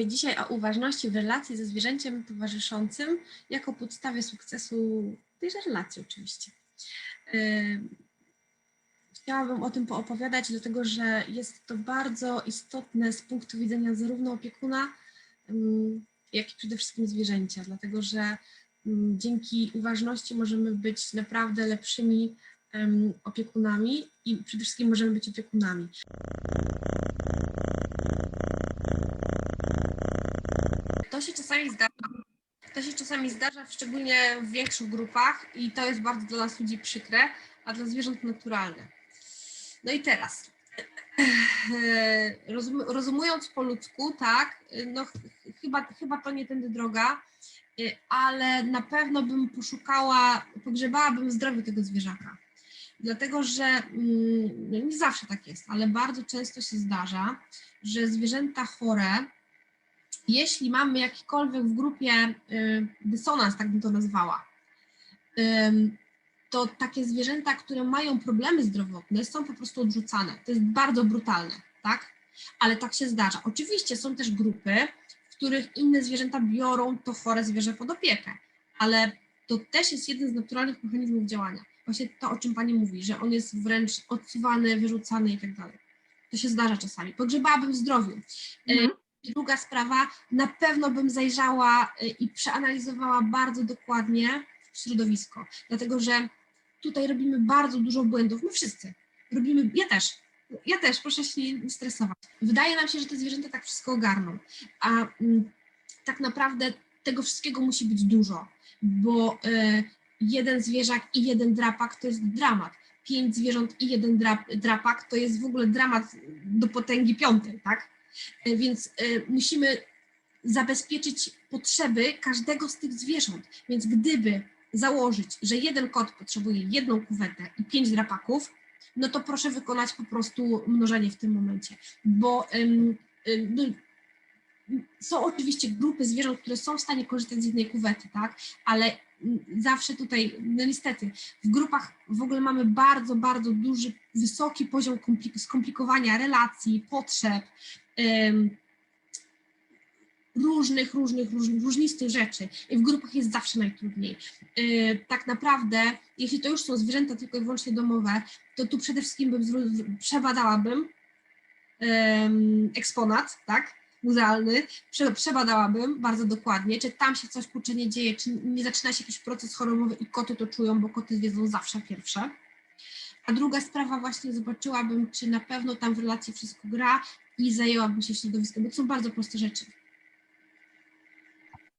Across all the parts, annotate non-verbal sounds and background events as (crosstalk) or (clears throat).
sobie dzisiaj o uważności w relacji ze zwierzęciem towarzyszącym jako podstawie sukcesu tejże relacji oczywiście. Ym, Chciałabym o tym poopowiadać, dlatego że jest to bardzo istotne z punktu widzenia zarówno opiekuna, ym, jak i przede wszystkim zwierzęcia, dlatego że ym, dzięki uważności możemy być naprawdę lepszymi opiekunami i przede wszystkim możemy być opiekunami. To się czasami zdarza. To się czasami zdarza, szczególnie w większych grupach i to jest bardzo dla nas ludzi przykre, a dla zwierząt naturalne. No i teraz, (clears throat) rozum, rozumując po ludzku, tak, no ch- chyba, chyba to nie tędy droga, y, ale na pewno bym poszukała, pogrzebałabym w zdrowiu tego zwierzaka. Dlatego, że mm, no nie zawsze tak jest, ale bardzo często się zdarza, że zwierzęta chore, jeśli mamy jakikolwiek w grupie y, dysonans, tak bym to nazwała, to takie zwierzęta, które mają problemy zdrowotne, są po prostu odrzucane. To jest bardzo brutalne, tak? Ale tak się zdarza. Oczywiście są też grupy, w których inne zwierzęta biorą to chore zwierzę pod opiekę, ale to też jest jeden z naturalnych mechanizmów działania. Właśnie to, o czym Pani mówi, że on jest wręcz odsuwany, wyrzucany i tak dalej. To się zdarza czasami. Pogrzebałabym w zdrowiu. E, Mhm. Druga sprawa, na pewno bym zajrzała y, i przeanalizowała bardzo dokładnie środowisko, dlatego że tutaj robimy bardzo dużo błędów, my wszyscy robimy, ja też, ja też, proszę się nie stresować. Wydaje nam się, że te zwierzęta tak wszystko ogarną, a mm, tak naprawdę tego wszystkiego musi być dużo, bo y, jeden zwierzak i jeden drapak to jest dramat. Pięć zwierząt i jeden drap, drapak to jest w ogóle dramat do potęgi piątej, tak? Y, Więc y, musimy zabezpieczyć potrzeby każdego z tych zwierząt. Więc gdyby założyć, że jeden kot potrzebuje jedną kuwetę i pięć drapaków, no to proszę wykonać po prostu mnożenie w tym momencie, bo no, są oczywiście grupy zwierząt, które są w stanie korzystać z jednej kuwety, tak, ale zawsze tutaj, no niestety, w grupach w ogóle mamy bardzo, bardzo duży, wysoki poziom komplik- skomplikowania relacji, potrzeb, różnych, różnych, różnych, różnistych rzeczy. I w grupach jest zawsze najtrudniej. Yy, tak naprawdę, jeśli to już są zwierzęta tylko i wyłącznie domowe, to tu przede wszystkim bym przebadałabym eksponat, tak, muzealny, prze, przebadałabym bardzo dokładnie, czy tam się coś kurczę nie dzieje, czy nie zaczyna się jakiś proces chorobowy i koty to czują, bo koty wiedzą zawsze pierwsze. A druga sprawa właśnie zobaczyłabym, czy na pewno tam w relacji wszystko gra i zajęłabym się środowiskiem, bo to są bardzo proste rzeczy.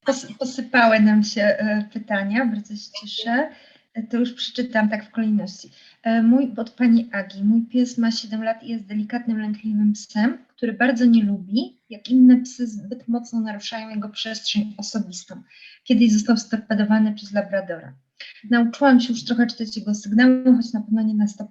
Pos- Posypały nam się e, pytania, bardzo się cieszę. E, To już przeczytam tak w kolejności. E, Mój, od pani Agi, mój pies ma 7 lat i jest delikatnym, lękliwym psem, który bardzo nie lubi, jak inne psy zbyt mocno naruszają jego przestrzeń osobistą. Kiedyś został storpedowany przez labradora. Nauczyłam się już trochę czytać jego sygnały, choć na pewno nie na 100%.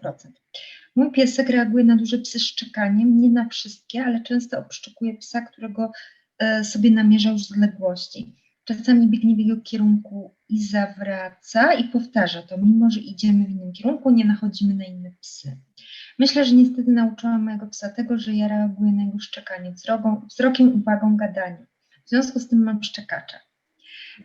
Mój piesek reaguje na duże psy szczekaniem, nie na wszystkie, ale często obszczukuje psa, którego e, sobie namierza już z odległości. Czasami biegnie w jego kierunku i zawraca i powtarza to, mimo że idziemy w innym kierunku, nie nachodzimy na inne psy. Myślę, że niestety nauczyłam mojego psa tego, że ja reaguję na jego szczekanie wzrokiem, uwagą, gadaniem. W związku z tym mam szczekacza.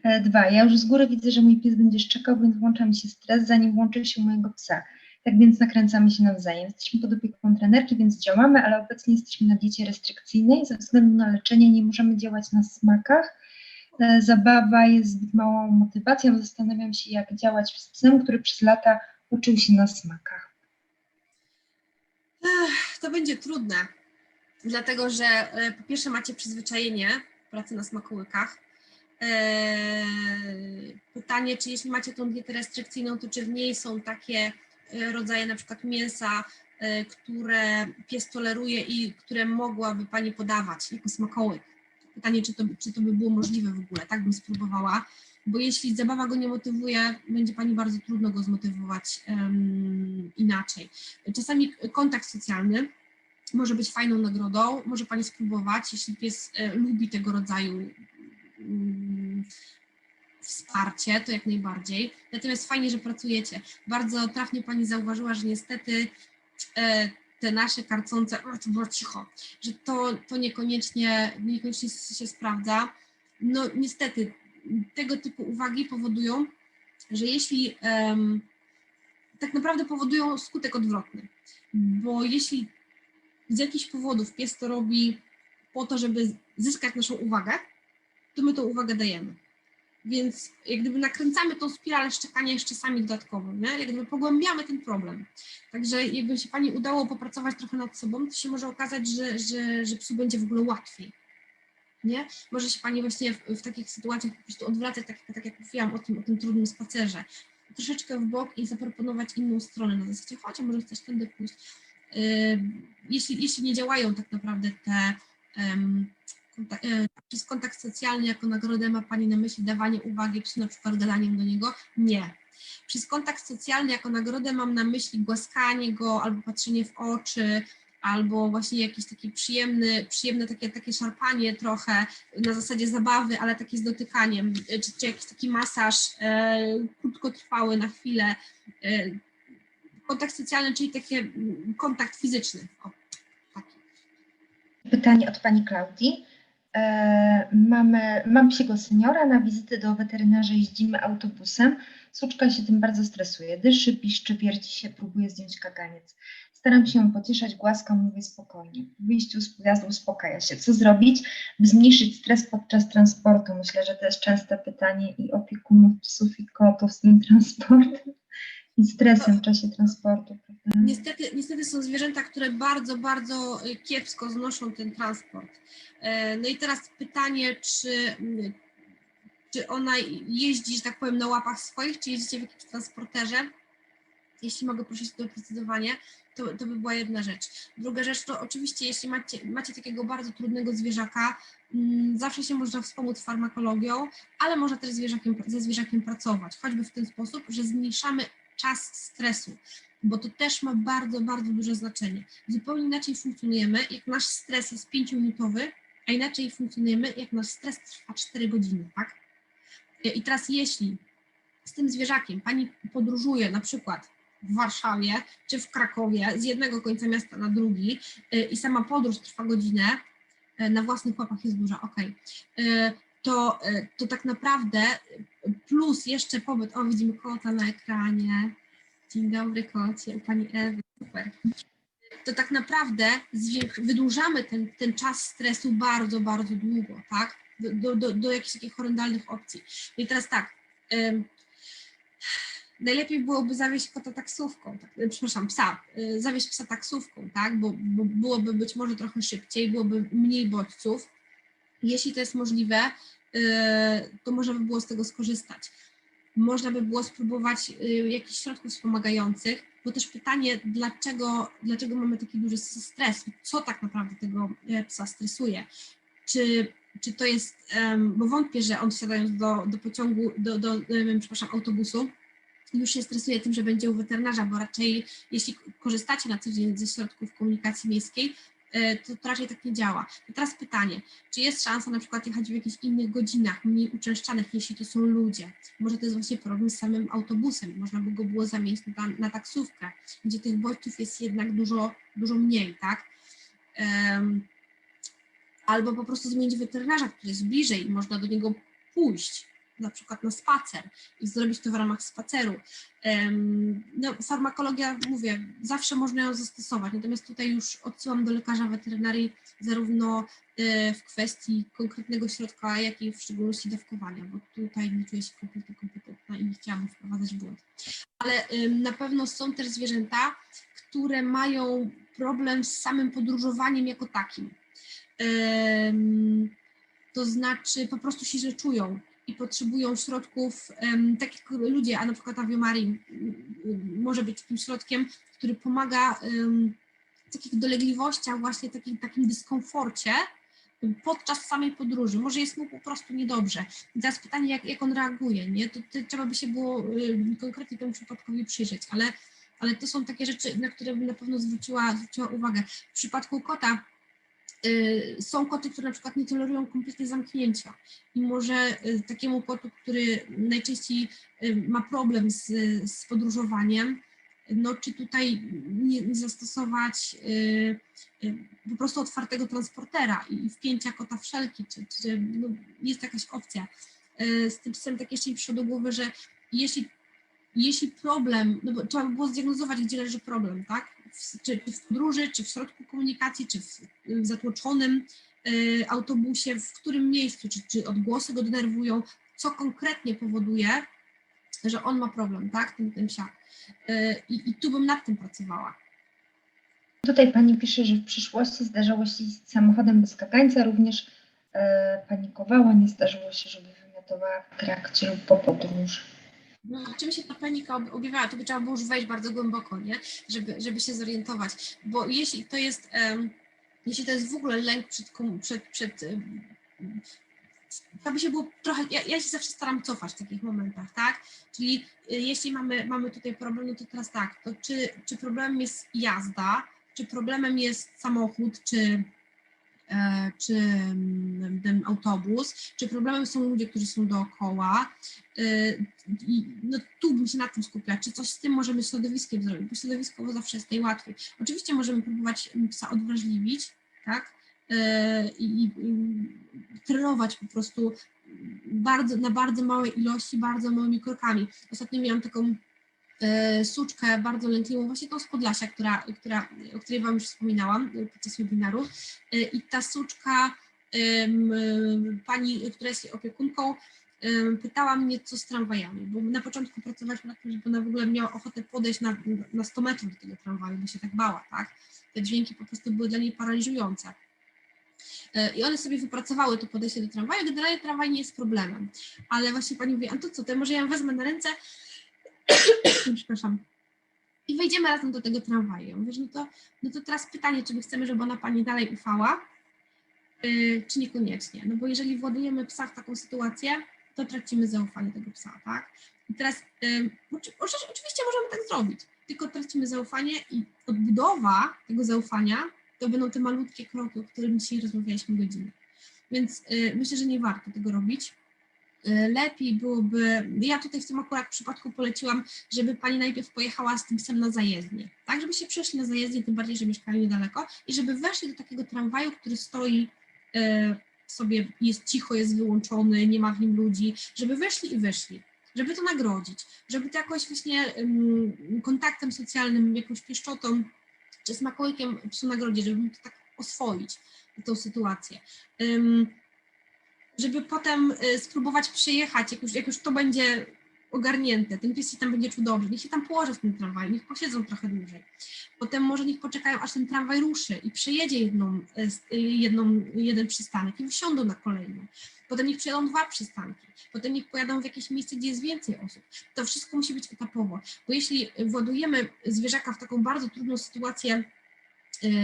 E, Dwa, ja już z góry widzę, że mój pies będzie szczekał, więc włącza mi się stres, zanim włączy się mojego psa. Tak więc nakręcamy się nawzajem. Jesteśmy pod opieką trenerki, więc działamy, ale obecnie jesteśmy na diecie restrykcyjnej. Ze względu na leczenie nie możemy działać na smakach. E, Zabawa jest zbyt małą motywacją. Zastanawiam się, jak działać z psem, który przez lata uczył się na smakach. To będzie trudne, dlatego że e, po pierwsze macie przyzwyczajenie pracy na smakołykach. E, Pytanie, czy jeśli macie tą dietę restrykcyjną, to czy w niej są takie e, rodzaje na przykład mięsa, e, które pies toleruje i które mogłaby Pani podawać jako smakołyk. Pytanie, czy to, czy to by było możliwe w ogóle, tak bym spróbowała, bo jeśli zabawa go nie motywuje, będzie Pani bardzo trudno go zmotywować em, inaczej. Czasami kontakt socjalny może być fajną nagrodą, może Pani spróbować, jeśli pies e, lubi tego rodzaju mm, wsparcie, to jak najbardziej. Natomiast fajnie, że pracujecie. Bardzo trafnie Pani zauważyła, że niestety e, te nasze karcące, to było cicho, że to, to niekoniecznie, niekoniecznie się sprawdza. No niestety, tego typu uwagi powodują, że jeśli em, tak naprawdę powodują skutek odwrotny, bo jeśli z jakichś powodów pies to robi po to, żeby zyskać naszą uwagę, to my tą uwagę dajemy. Więc jak gdyby nakręcamy tą spiralę szczekania jeszcze sami dodatkowo, nie? jak gdyby pogłębiamy ten problem. Także jakby się Pani udało popracować trochę nad sobą, to się może okazać, że, że, że psu będzie w ogóle łatwiej. Nie? Może się Pani właśnie w, w takich sytuacjach po prostu odwracać, tak, tak jak mówiłam o tym, o tym trudnym spacerze, troszeczkę w bok i zaproponować inną stronę na zasadzie, chodź, może chcesz tędy pójść. Yy, jeśli, jeśli nie działają tak naprawdę te przez kontakt socjalny jako nagrodę ma Pani na myśli dawanie uwagi psu, na przykład gadaniem do niego? Nie. Przez kontakt socjalny jako nagrodę mam na myśli głaskanie go albo patrzenie w oczy, albo właśnie jakieś takie przyjemne, przyjemne takie, takie szarpanie trochę na zasadzie zabawy, ale takie z dotykaniem, e, czy, czy jakiś taki masaż e, krótkotrwały na chwilę. E, kontakt socjalny, czyli taki mm, kontakt fizyczny. O, taki. Pytanie od pani Klaudii. E, mamy, mam psiego seniora, na wizytę do weterynarza jeździmy autobusem. Suczka się tym bardzo stresuje. Dyszy, piszczy, wierci się, próbuje zdjąć kaganiec. Staram się ją pocieszać, głaskam, mówię spokojnie. Po wyjściu z pojazdu uspokaja się. Co zrobić, by zmniejszyć stres podczas transportu? Myślę, że to jest częste pytanie i opiekunów psów i kotów z tym transportem i stresem w czasie transportu. Niestety, niestety są zwierzęta, które bardzo, bardzo y, kiepsko znoszą ten transport. E, No i teraz pytanie, czy, mm, czy ona jeździ, że tak powiem, na łapach swoich, czy jeździcie w jakimś transporterze? Jeśli mogę prosić o doprecyzowanie, to, to by była jedna rzecz. Druga rzecz to oczywiście, jeśli macie, macie takiego bardzo trudnego zwierzaka, mm, zawsze się można wspomóc farmakologią, ale można też zwierzakiem, ze zwierzakiem pracować, choćby w ten sposób, że zmniejszamy czas stresu, bo to też ma bardzo, bardzo duże znaczenie. Zupełnie inaczej funkcjonujemy, jak nasz stres jest 5-minutowy, a inaczej funkcjonujemy, jak nasz stres trwa 4 godziny, tak? I teraz jeśli z tym zwierzakiem pani podróżuje na przykład w Warszawie czy w Krakowie z jednego końca miasta na drugi y, i sama podróż trwa godzinę, y, na własnych łapach jest duża, ok, to, y, to tak naprawdę plus jeszcze pobyt, o widzimy kota na ekranie, dzień dobry kocie, pani Ewy, super. To tak naprawdę wydłużamy ten, ten czas stresu bardzo, bardzo długo, tak? Do, do, do, jakichś takich horrendalnych opcji. I teraz tak, ym, najlepiej byłoby zawieźć kota taksówką, tak, e, przepraszam, psa, y, zawieźć psa taksówką, tak? Bo, bo byłoby być może trochę szybciej, byłoby mniej bodźców. Jeśli to jest możliwe, y, to można by było z tego skorzystać. Można by było spróbować y, jakichś środków wspomagających, bo też pytanie, dlaczego, dlaczego mamy taki duży stres, co tak naprawdę tego e, psa stresuje. Czy, czy to jest, bo wątpię, że on wsiadając do, do pociągu, do, do em, przepraszam, autobusu, już się stresuje tym, że będzie u weterynarza, bo raczej jeśli korzystacie na co dzień ze środków komunikacji miejskiej, e, to, to raczej tak nie działa. I teraz pytanie, czy jest szansa na przykład jechać w jakichś innych godzinach, mniej uczęszczanych, jeśli to są ludzie? Może to jest właśnie problem z samym autobusem, można by go było zamienić na, na taksówkę, gdzie tych bodźców jest jednak dużo, dużo mniej, tak? Em, albo po prostu zmienić weterynarza, który jest bliżej i można do niego pójść, na przykład na spacer i zrobić to w ramach spaceru. No, farmakologia, mówię, zawsze można ją zastosować, natomiast tutaj już odsyłam do lekarza weterynarii zarówno e, w kwestii konkretnego środka, jak i w szczególności dawkowania, bo tutaj nie czuję się kompletnie kompetentna i nie chciałabym wprowadzać błąd. Ale na pewno są też zwierzęta, które mają problem z samym podróżowaniem jako takim. To znaczy po prostu się źle czują i potrzebują środków, tak jak ludzie, a na przykład Aviomarin może być takim środkiem, który pomaga w takich dolegliwościach, właśnie takim, takim dyskomforcie podczas samej podróży. Może jest mu po prostu niedobrze. I teraz pytanie, jak, jak on reaguje, nie? To, to trzeba by się było konkretnie temu przypadkowi przyjrzeć, ale, ale to są takie rzeczy, na które bym na pewno zwróciła, zwróciła uwagę. W przypadku kota są koty, które na przykład nie tolerują kompletnie zamknięcia i może y, takiemu kotu, który najczęściej y, ma problem z, z podróżowaniem, no czy tutaj nie, zastosować y, y, po prostu otwartego transportera i wpięcia kota w czy, czy no, jest jakaś opcja. Y, Z tym czasem tak jeszcze mi przyszło do głowy, że jeśli, jeśli problem, no bo trzeba by było zdiagnozować, gdzie leży problem, tak? W, czy w podróży, czy w środku komunikacji, czy w, w zatłoczonym y, autobusie, w którym miejscu, czy, czy odgłosy go denerwują, co konkretnie powoduje, że on ma problem, tak? Ten, ten psiak. Y, I, tu bym nad tym pracowała. Tutaj pani pisze, że w przyszłości zdarzało się jeździć samochodem bez kagańca, również e, panikowała, nie zdarzyło się, żeby wymiotowała w trakcie lub po podróży. No, czym się ta panika ob- objawiała? Tu by trzeba było już wejść bardzo głęboko, nie? Żeby, żeby się zorientować. Bo jeśli to jest, em, jeśli to jest w ogóle lęk przed, przed, przed em, to by się było trochę, ja, ja się zawsze staram cofać w takich momentach, tak? Czyli y, jeśli mamy, mamy tutaj problem, no to teraz tak, to czy, czy problemem jest jazda, czy problemem jest samochód, czy, czy mm, ten autobus, czy problemem są ludzie, którzy są dookoła. Y, I no, tu bym się na tym skupiała, czy coś z tym możemy środowiskiem zrobić, bo środowiskowo zawsze jest najłatwiej. Oczywiście możemy próbować psa odwrażliwić, tak? Y, I, i, i trenować po prostu bardzo, na bardzo małej ilości, bardzo małymi krokami. Ostatnio miałam taką e, suczkę bardzo lękliwą, właśnie tą z Podlasia, która, która, o której Wam już wspominałam e, podczas webinaru. E, I ta suczka, e, pani, która jest jej opiekunką, pytała mnie, co z tramwajami, bo na początku pracowaliśmy nad tym, żeby ona w ogóle miała ochotę podejść na, na 100 metrów do tego tramwaju, bo się tak bała, tak? Te dźwięki po prostu były dla niej paraliżujące. E, I one sobie wypracowały to podejście do tramwaju. Generalnie tramwaj nie jest problemem. Ale właśnie pani mówi, a to co, to może ja ją wezmę na ręce, przepraszam, i wejdziemy razem do tego tramwaju. Ja no to, no to teraz pytanie, czy my chcemy, żeby ona pani dalej ufała, yy, czy niekoniecznie. No bo jeżeli władujemy psa w taką sytuację, to tracimy zaufanie tego psa, tak? I teraz yy, oczy- oczy- oczywiście możemy tak zrobić, tylko tracimy zaufanie i odbudowa tego zaufania to będą te malutkie kroki, o których dzisiaj rozmawialiśmy godzinę. Więc y, myślę, że nie warto tego robić. Y, lepiej byłoby, ja tutaj w tym akurat przypadku poleciłam, żeby pani najpierw pojechała z tym psem na zajezdnię, tak, żeby się przeszli na zajezdnię, tym bardziej, że mieszkają niedaleko i żeby weszli do takiego tramwaju, który stoi y, sobie, jest cicho, jest wyłączony, nie ma w nim ludzi, żeby weszli i wyszli żeby to nagrodzić, żeby to jakoś właśnie kontaktem socjalnym, jakąś pieszczotą czy smakołykiem psu nagrodzić, żeby to tak oswoić, tą sytuację. Żeby potem y, spróbować przejechać, jak już, jak już to będzie ogarnięte, ten pies się tam będzie czuł dobrze, niech się tam położy w tym tramwaju, niech posiedzą trochę dłużej. Potem może niech poczekają, aż ten tramwaj ruszy i przejedzie jedną, y, y, jedną, jeden przystanek i wsiądą na kolejny. Potem niech przejadą dwa przystanki, potem niech pojadą w jakieś miejsce, gdzie jest więcej osób. To wszystko musi być etapowo, bo jeśli władujemy zwierzaka w taką bardzo trudną sytuację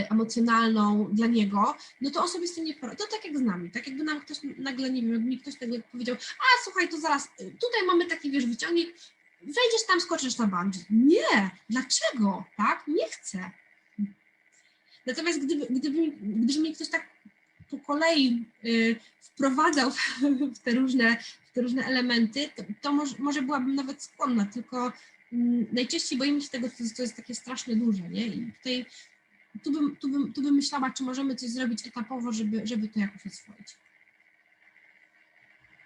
emocjonalną dla niego, no to on sobie z tym nie poradzi. To tak jak z nami, tak jakby nam ktoś nagle, nie wiem, jakby mi ktoś nagle powiedział, a słuchaj, to zaraz, y, tutaj mamy taki, wiesz, wyciągnik, wejdziesz tam, skoczysz na bungee. Nie, dlaczego, tak? Nie chcę. Natomiast gdyby, gdyby, gdyby mnie ktoś tak po kolei y, wprowadzał w te różne, w te różne elementy, to, to może, może byłabym nawet skłonna, tylko mm, najczęściej boimy się tego, to, to jest takie strasznie duże, nie? I tutaj tu bym, tu, bym, tu bym myślała, czy możemy coś zrobić etapowo, żeby, żeby to jakoś oswoić.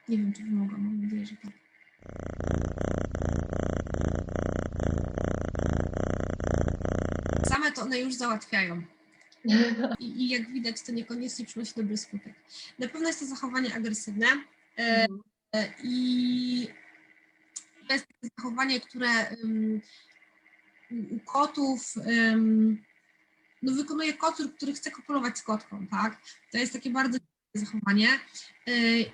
Nie wiem, czy pomogłam, mam nadzieję, że tak. Same to one już załatwiają. I, I jak widać, to niekoniecznie przynosi dobry skutek. Na pewno jest to zachowanie agresywne e, e, i to jest zachowanie, które ym, u kotów ym, no wykonuje kocur, który chce kopulować z kotką, tak? To jest takie bardzo zachowanie. Y,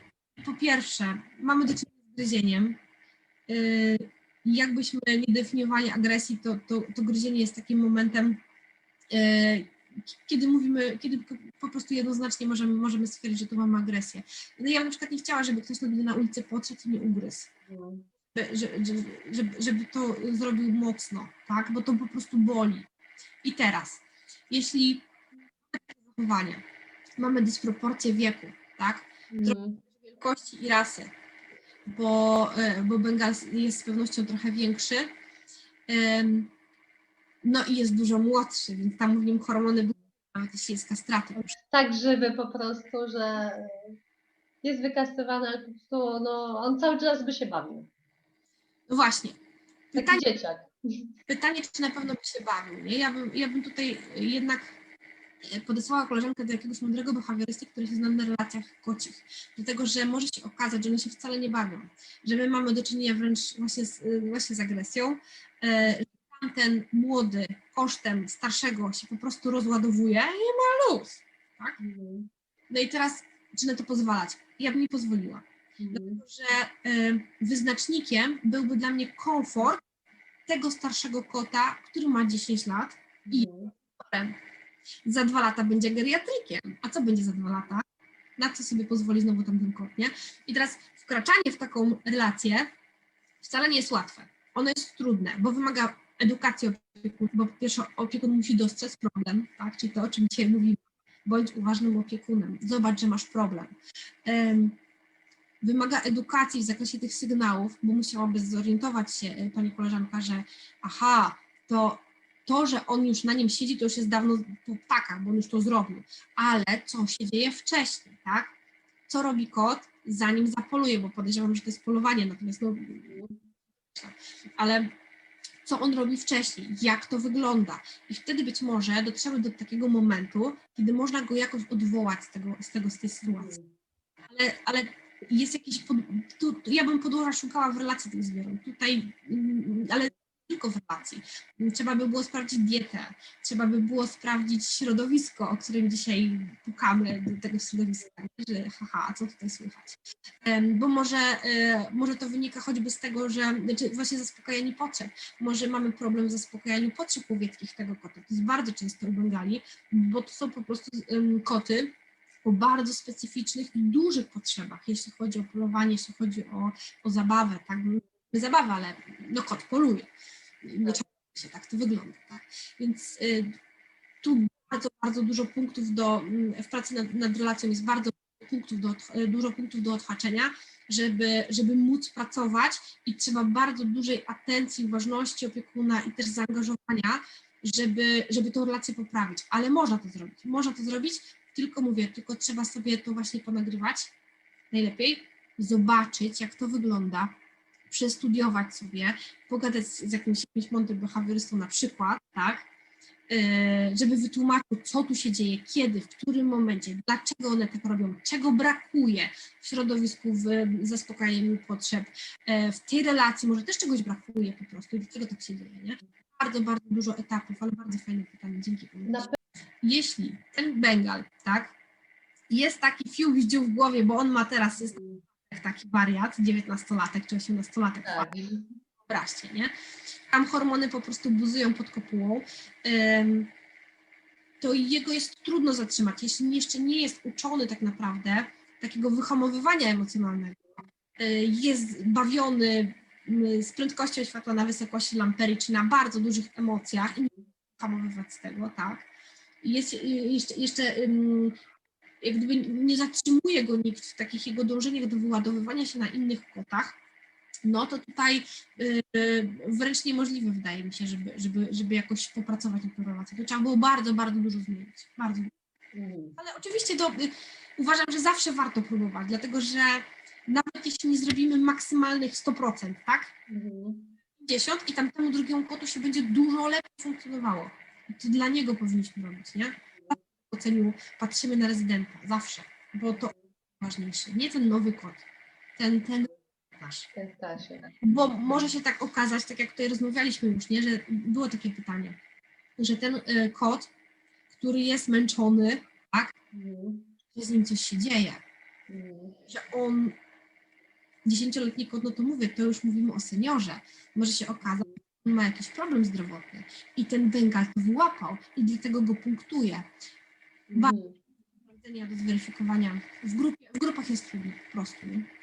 Po pierwsze, mamy do czynienia z gryzieniem. Y, Jakbyśmy nie definiowali agresji, to, to, to gryzienie jest takim momentem, y, kiedy mówimy, kiedy po- prostu jednoznacznie możemy, możemy stwierdzić, że to mamy agresję. No ja na przykład nie chciała, żeby ktoś na mnie na ulicy podszedł i mnie ugryzł żeby, żeby, żeby to zrobił mocno, tak? Bo to po prostu boli. I teraz, jeśli takie zachowanie, mamy dysproporcję wieku, tak? Wielkości i rasy, bo, e, bo Bengal jest z pewnością trochę większy, no i jest dużo młodszy, więc tam w nim hormony nawet jeśli jest kastratem. tak żywy po prostu, że jest wykastowany, ale po prostu no, on cały czas by się bawił. No właśnie, Taki Pytanie- dzieciak. Pytanie, czy na pewno by się bawił, nie? Ja bym, ja bym tutaj jednak e, podesłała koleżankę do jakiegoś mądrego behawiorysty, który się zna na relacjach kocich, dlatego, że może się okazać, że one się wcale nie bawią, że my mamy do czynienia wręcz właśnie z, e, właśnie z agresją, e, że tamten młody kosztem starszego się po prostu rozładowuje i ma luz, tak? Mhm. No i teraz, czy na to pozwalać? Ja bym nie pozwoliła. Mhm. że y, wyznacznikiem byłby dla mnie komfort tego starszego kota, który ma 10 lat i Mhm. za dwa lata będzie geriatrykiem. A co będzie za dwa lata? Na co sobie pozwoli znowu tamten kot, nie? I teraz wkraczanie w taką relację wcale nie jest łatwe. Ono jest trudne, bo wymaga edukacji opiekuna, bo po pierwsze opiekun musi dostrzec problem, tak? Czyli to, o czym dzisiaj mówimy. Bądź uważnym opiekunem. Zobacz, że masz problem. Em, wymaga edukacji w zakresie tych sygnałów, bo musiałaby zorientować się e, pani koleżanka, że aha, to to, że on już na nim siedzi, to już jest dawno po ptakach, bo on już to zrobił. Ale co się dzieje wcześniej, tak? Co robi kot, zanim zapoluje, bo podejrzewam, że to jest polowanie, natomiast no, ale co on robi wcześniej, jak to wygląda. I wtedy być może dotrzemy do takiego momentu, kiedy można go jakoś odwołać z tego, z tego z tej sytuacji ale, ale jest jakiś, pod, tu, ja bym podłoża szukała w relacji tych zwierząt, tutaj, mm, ale tylko w relacji. Trzeba by było sprawdzić dietę, trzeba by było sprawdzić środowisko, o którym dzisiaj pukamy do tego środowiska, że haha, co tutaj słychać. Bo może, e, może to wynika choćby z tego, że znaczy właśnie zaspokajanie potrzeb. Może mamy problem w zaspokajaniu potrzeb łowieckich tego kota. To jest bardzo często u Bengali, bo to są po prostu koty, o bardzo specyficznych i dużych potrzebach, jeśli chodzi o polowanie, jeśli chodzi o, o zabawę, tak, nie zabawę, ale no kot poluje. Nie się, tak to wygląda, tak. Więc y, tu bardzo, bardzo dużo punktów do, w pracy nad, nad relacją jest bardzo punktów do, y, dużo punktów do odhaczenia, żeby, żeby móc pracować i trzeba bardzo dużej atencji, uważności opiekuna i też zaangażowania, żeby, żeby tą relację poprawić. Ale można to zrobić. Można to zrobić, tylko mówię, tylko trzeba sobie to właśnie ponagrywać najlepiej, zobaczyć, jak to wygląda, przestudiować sobie, pogadać z, jakimś, jakimś mądrym behawiorystą na przykład, tak, Yy, żeby wytłumaczył, co tu się dzieje, kiedy, w którym momencie, dlaczego one tak robią, czego brakuje w środowisku, w zaspokajaniu potrzeb, e, w tej relacji może też czegoś brakuje po prostu i dlaczego tak się dzieje, nie? Bardzo, bardzo dużo etapów, ale bardzo fajne pytanie, dzięki. Jeśli ten Bengal, tak, jest taki fiu gdzieś w głowie, bo on ma teraz, jest taki wariat, 19-latek czy 18-latek, Tak. wyobraźcie, nie? Tam hormony po prostu buzują pod kopułą, ym, to jego jest trudno zatrzymać, jeśli jeszcze nie jest uczony tak naprawdę takiego wyhamowywania emocjonalnego, y, jest bawiony z prędkością światła na wysokości lamperii, czy na bardzo dużych emocjach i nie może hamowywać z tego, tak? Jest y, jeszcze, jeszcze jak gdyby nie zatrzymuje go nikt w takich jego dążeniach do wyładowywania się na innych kotach, no to tutaj y, wręcz niemożliwe wydaje mi się, żeby, żeby, żeby jakoś popracować nad tą relacją. To trzeba było bardzo, bardzo dużo zmienić. Bardzo. Mhm. Ale oczywiście to y, uważam, że zawsze warto próbować, dlatego że nawet jeśli nie zrobimy maksymalnych 100%, tak? Mhm. 50 i tamtemu drugiemu kotu się będzie dużo lepiej funkcjonowało. To dla niego powinniśmy robić, nie? W oceniu patrzymy na rezydenta, zawsze, bo to ważniejsze. Nie ten nowy kot, ten, ten nasz. Bo może się tak okazać, tak jak tutaj rozmawialiśmy już, nie, że było takie pytanie, że ten y, kot, który jest męczony, tak, Mhm. że z nim coś się dzieje, Mhm. że on, dziesięcioletni kot, no to mówię, to już mówimy o seniorze, może się okazać, ma jakiś problem zdrowotny i ten to wyłapał i dlatego go punktuje. Mhm. Sprawdzenia do zweryfikowania w, grupie, w grupach jest trudno po prostu, nie?